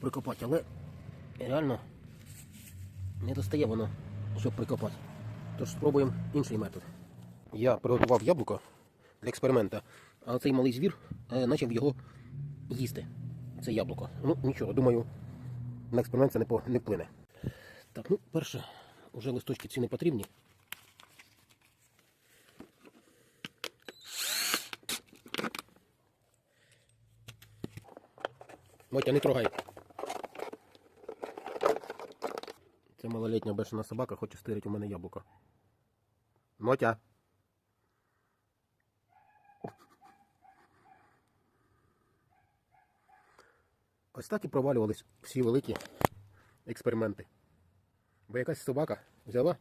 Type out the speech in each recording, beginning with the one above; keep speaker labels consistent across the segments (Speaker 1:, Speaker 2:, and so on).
Speaker 1: прикопати, але реально не достає воно, щоб прикопати. Тож спробуємо інший метод. Я приготував яблуко для експеримента, а цей малий звір е, почав його їсти. Це яблуко. Ну, нічого, думаю, на експеримент це не, по, не вплине. Так, ну, перше, вже листочки ці не потрібні. Мотя, не трогай. Це малолітня бешена собака хоче стирити у мене яблуко. Мотя. Ось так і провалювались всі великі експерименти. Бо якась собака взяла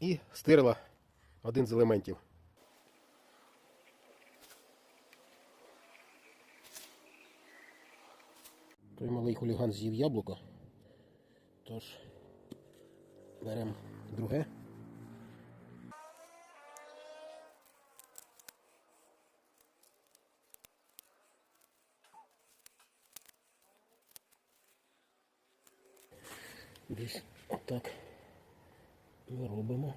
Speaker 1: і стирила один з елементів. Той малий хуліган з'їв яблуко. Тож беремо друге. Десь отак ми робимо.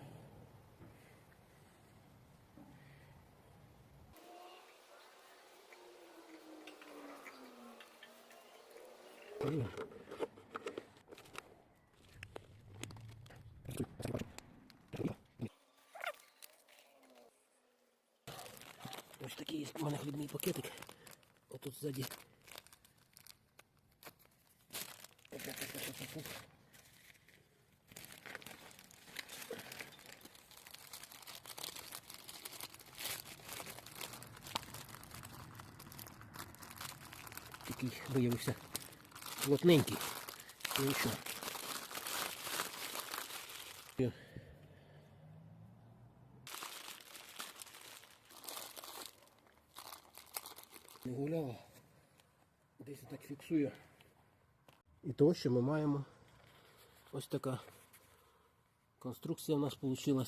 Speaker 1: І Ось такий є у мене хлібний пакетик. Отут ззаді. Такий виявився плотненький. Ну і що? Не гуляла. Десь так фіксую. І того, що ми маємо ось така конструкція у нас вийшла.